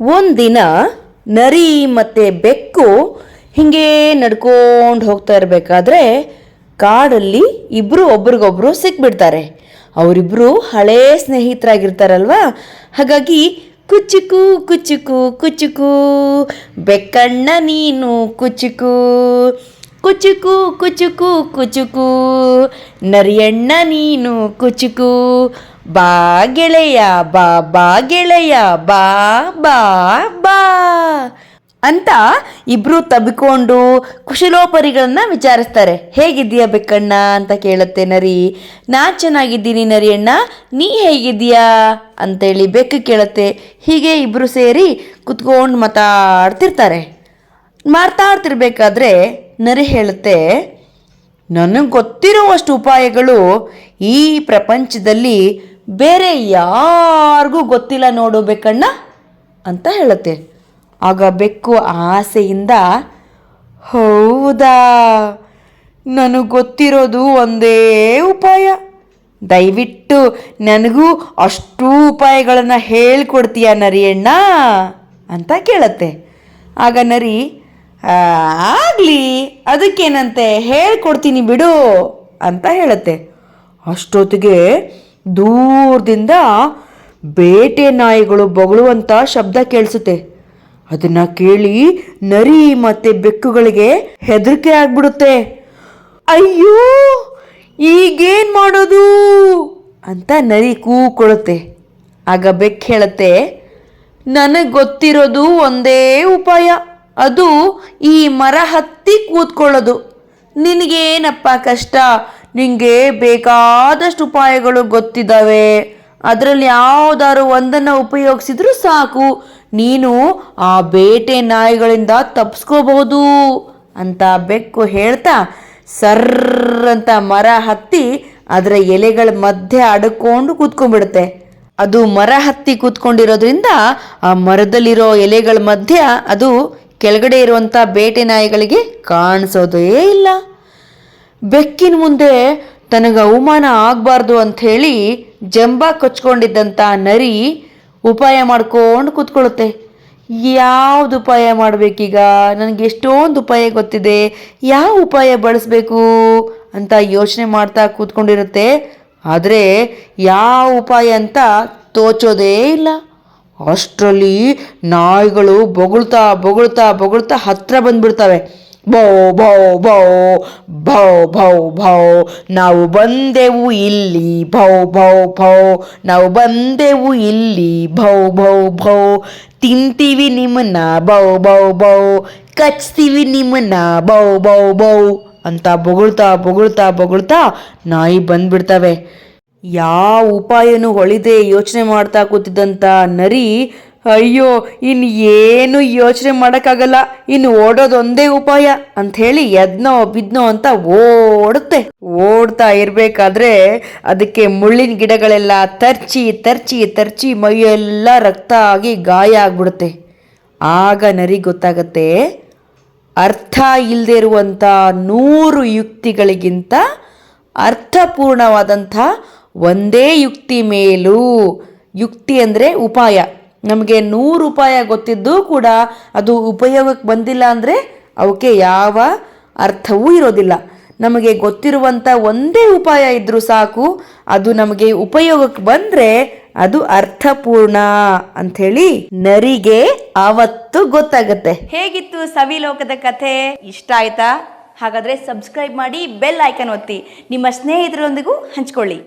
ಒಂದಿನ ನರಿ ಮತ್ತೆ ಬೆಕ್ಕು ಹಿಂಗೆ ನಡ್ಕೊಂಡು ಹೋಗ್ತಾ ಇರಬೇಕಾದ್ರೆ ಕಾಡಲ್ಲಿ ಇಬ್ಬರು ಒಬ್ರಿಗೊಬ್ರು ಸಿಕ್ಬಿಡ್ತಾರೆ. ಅವರಿಬ್ಬರು ಹಳೇ ಸ್ನೇಹಿತರಾಗಿರ್ತಾರಲ್ವಾ? ಹಾಗಾಗಿ ಕುಚುಕು ಕುಚುಕು ಕುಚುಕು, ಬೆಕ್ಕಣ್ಣ ನೀನು ಕುಚುಕು ಕುಚುಕು ಕುಚುಕು ಕುಚುಕು, ನರಿಯಣ್ಣ ನೀನು ಕುಚುಕು ಬಾ ಗೆಳೆಯ, ಬಾ ಬಾ ಗೆಳೆಯ, ಬಾ ಬಾ ಬಾ. ಅಂತ ಇಬ್ರು ತಬ್ಬಿಕೊಂಡು ಕುಶಲೋಪರಿಗಳನ್ನ ವಿಚಾರಿಸ್ತಾರೆ. ಹೇಗಿದ್ದೀಯಾ ಬೆಕ್ಕಣ್ಣ ಅಂತ ಕೇಳುತ್ತೆ ನರಿ. ನಾ ಚೆನ್ನಾಗಿದ್ದೀನಿ ನರಿಯಣ್ಣ, ನೀ ಹೇಗಿದ್ದೀಯಾ ಅಂತೇಳಿ ಬೆಕ್ಕು ಕೇಳುತ್ತೆ. ಹೀಗೆ ಇಬ್ರು ಸೇರಿ ಕುತ್ಕೊಂಡು ಮಾತಾಡ್ತಿರ್ತಾರೆ. ಮಾತಾಡ್ತಿರ್ಬೇಕಾದ್ರೆ ನರಿ ಹೇಳುತ್ತೆ, ನನಗೆ ಗೊತ್ತಿರುವಷ್ಟು ಉಪಾಯಗಳು ಈ ಪ್ರಪಂಚದಲ್ಲಿ ಬೇರೆ ಯಾರಿಗೂ ಗೊತ್ತಿಲ್ಲ ನೋಡು ಬೆಕ್ಕಣ್ಣ ಅಂತ ಹೇಳುತ್ತೆ. ಆಗ ಬೆಕ್ಕು ಆಸೆಯಿಂದ, ಹೌದಾ? ನನಗೆ ಗೊತ್ತಿರೋದು ಒಂದೇ ಉಪಾಯ. ದಯವಿಟ್ಟು ನನಗೂ ಅಷ್ಟು ಉಪಾಯಗಳನ್ನು ಹೇಳ್ಕೊಡ್ತೀಯ ನರಿಯಣ್ಣ ಅಂತ ಕೇಳತ್ತೆ. ಆಗ ನರಿ ಆಗಲಿ, ಅದಕ್ಕೇನಂತೆ? ಹೇಳ್ಕೊಡ್ತೀನಿ ಬಿಡು ಅಂತ ಹೇಳುತ್ತೆ. ಅಷ್ಟೊತ್ತಿಗೆ ದೂರದಿಂದ ಬೇಟೆ ನಾಯಿಗಳು ಬೊಗಳುವಂಥ ಶಬ್ದ ಕೇಳಿಸುತ್ತೆ. ಅದನ್ನ ಕೇಳಿ ನರಿ ಮತ್ತೆ ಬೆಕ್ಕುಗಳಿಗೆ ಹೆದರಿಕೆ ಆಗ್ಬಿಡುತ್ತೆ. ಅಯ್ಯೋ, ಈಗೇನ್ ಮಾಡೋದು? ಅಂತ ನರಿ ಕೂಕೊಳ್ಳುತ್ತೆ. ಆಗ ಬೆಕ್ಕು ಹೇಳುತ್ತೆ, ನನಗೆ ಗೊತ್ತಿರೋದು ಒಂದೇ ಉಪಾಯ. ಅದು ಈ ಮರ ಹತ್ತಿ ಕೂತ್ಕೊಳ್ಳೋದು. ನಿನಗೇನಪ್ಪ ಕಷ್ಟ? ನಿನಗೆ ಬೇಕಾದಷ್ಟು ಉಪಾಯಗಳು ಗೊತ್ತಿದ್ದಾವೆ. ಅದರಲ್ಲಿ ಯಾವುದಾದ್ರು ಒಂದನ್ನು ಉಪಯೋಗಿಸಿದ್ರೂ ಸಾಕು. ನೀನು ಆ ಬೇಟೆ ನಾಯಿಗಳಿಂದ ತಪ್ಪಿಸ್ಕೋಬಹುದು ಅಂತ ಬೆಕ್ಕು ಹೇಳ್ತಾ ಸರ್ರ್ ಅಂತ ಮರ ಹತ್ತಿ ಅದರ ಎಲೆಗಳ ಮಧ್ಯೆ ಅಡ್ಕೊಂಡು ಕೂತ್ಕೊಂಡ್ಬಿಡುತ್ತೆ. ಅದು ಮರ ಹತ್ತಿ ಕೂತ್ಕೊಂಡಿರೋದ್ರಿಂದ ಆ ಮರದಲ್ಲಿರೋ ಎಲೆಗಳ ಮಧ್ಯ ಅದು ಕೆಳಗಡೆ ಇರುವಂಥ ಬೇಟೆ ನಾಯಿಗಳಿಗೆ ಕಾಣಿಸೋದೇ ಇಲ್ಲ. ಬೆಕ್ಕಿನ ಮುಂದೆ ತನಗೆ ಅವಮಾನ ಆಗಬಾರ್ದು ಅಂಥೇಳಿ ಜಂಬ ಕೊಚ್ಕೊಂಡಿದ್ದಂಥ ನರಿ ಉಪಾಯ ಮಾಡ್ಕೊಂಡು ಕೂತ್ಕೊಳ್ಳುತ್ತೆ. ಯಾವ್ದು ಉಪಾಯ ಮಾಡಬೇಕೀಗ? ನನಗೆ ಎಷ್ಟೊಂದು ಉಪಾಯ ಗೊತ್ತಿದೆ. ಯಾವ ಉಪಾಯ ಬಳಸಬೇಕು ಅಂತ ಯೋಚನೆ ಮಾಡ್ತಾ ಕೂತ್ಕೊಂಡಿರುತ್ತೆ. ಆದರೆ ಯಾವ ಉಪಾಯ ಅಂತ ತೋಚೋದೇ ಇಲ್ಲ. ಅಷ್ಟರಲ್ಲಿ ನಾಯಿಗಳು ಬೊಗಳ್ತಾ ಬೊಗಳ್ತಾ ಬೊಗಳ್ತಾ ಹತ್ತಿರ ಬಂದ್ಬಿಡ್ತವೆ. ಬೌ ಬೌ ಬೌ ಭೌ ಭೌ ಭೌ ನಾವು ಬಂದೆವು ಇಲ್ಲಿ ಭೌ ಭೌ ಭೌ ನಾವು ಬಂದೆವು ಇಲ್ಲಿ ಭೌ ಭೌ ಭೌ ತಿಂತೀವಿ ನಿಮ್ಮನ್ನ, ಬೌ ಬೌ ಬೌ. ಕಚ್ತೀವಿ ನಿಮ್ಮನ್ನ, ಬೌ ಬೌ ಬೌ. ಅಂತ ಬೊಗಳ್ತಾ ಬೊಗಳ್ತಾ ಬೊಗಳ್ತಾ ನಾಯಿ ಬಂದ್ಬಿಡ್ತವೆ. ಯಾವ ಉಪಾಯನೂ ಹೊಳಿದೆ ಯೋಚನೆ ಮಾಡ್ತಾ ಕೂತಿದ್ದಂಥ ನರಿ ಅಯ್ಯೋ ಇನ್ನು ಏನು ಯೋಚನೆ ಮಾಡೋಕ್ಕಾಗಲ್ಲ. ಇನ್ನು ಓಡೋದೊಂದೇ ಉಪಾಯ ಅಂಥೇಳಿ ಎದ್ನೋ ಬಿದ್ನೋ ಅಂತ ಓಡುತ್ತೆ. ಓಡ್ತಾ ಇರಬೇಕಾದ್ರೆ ಅದಕ್ಕೆ ಮುಳ್ಳಿನ ಗಿಡಗಳೆಲ್ಲ ತರ್ಚಿ ತರ್ಚಿ ತರ್ಚಿ ಮೈಯೆಲ್ಲ ರಕ್ತ ಆಗಿ ಗಾಯ ಆಗ್ಬಿಡುತ್ತೆ. ಆಗ ನರಿ ಗೊತ್ತಾಗತ್ತೆ, ಅರ್ಥ ಇಲ್ಲದೆ ಇರುವಂಥ ನೂರು ಯುಕ್ತಿಗಳಿಗಿಂತ ಅರ್ಥಪೂರ್ಣವಾದಂಥ ಒಂದೇ ಯುಕ್ತಿ ಮೇಲೂ. ಯುಕ್ತಿ ಅಂದರೆ ಉಪಾಯ. ನಮಗೆ ನೂರು ಉಪಾಯ ಗೊತ್ತಿದ್ದೂ ಕೂಡ ಅದು ಉಪಯೋಗಕ್ಕೆ ಬಂದಿಲ್ಲ ಅಂದರೆ ಅವಕ್ಕೆ ಯಾವ ಅರ್ಥವೂ ಇರೋದಿಲ್ಲ. ನಮಗೆ ಗೊತ್ತಿರುವಂಥ ಒಂದೇ ಉಪಾಯ ಇದ್ದರೂ ಸಾಕು, ಅದು ನಮಗೆ ಉಪಯೋಗಕ್ಕೆ ಬಂದರೆ ಅದು ಅರ್ಥಪೂರ್ಣ ಅಂಥೇಳಿ ನರಿಗೆ ಆವತ್ತು ಗೊತ್ತಾಗತ್ತೆ. ಹೇಗಿತ್ತು ಸವಿಲೋಕದ ಕಥೆ? ಇಷ್ಟ ಆಯ್ತಾ? ಹಾಗಾದ್ರೆ ಸಬ್ಸ್ಕ್ರೈಬ್ ಮಾಡಿ ಬೆಲ್ ಐಕನ್ ಒತ್ತಿ. ನಿಮ್ಮ ಸ್ನೇಹಿತರೊಂದಿಗೂ ಹಂಚ್ಕೊಳ್ಳಿ.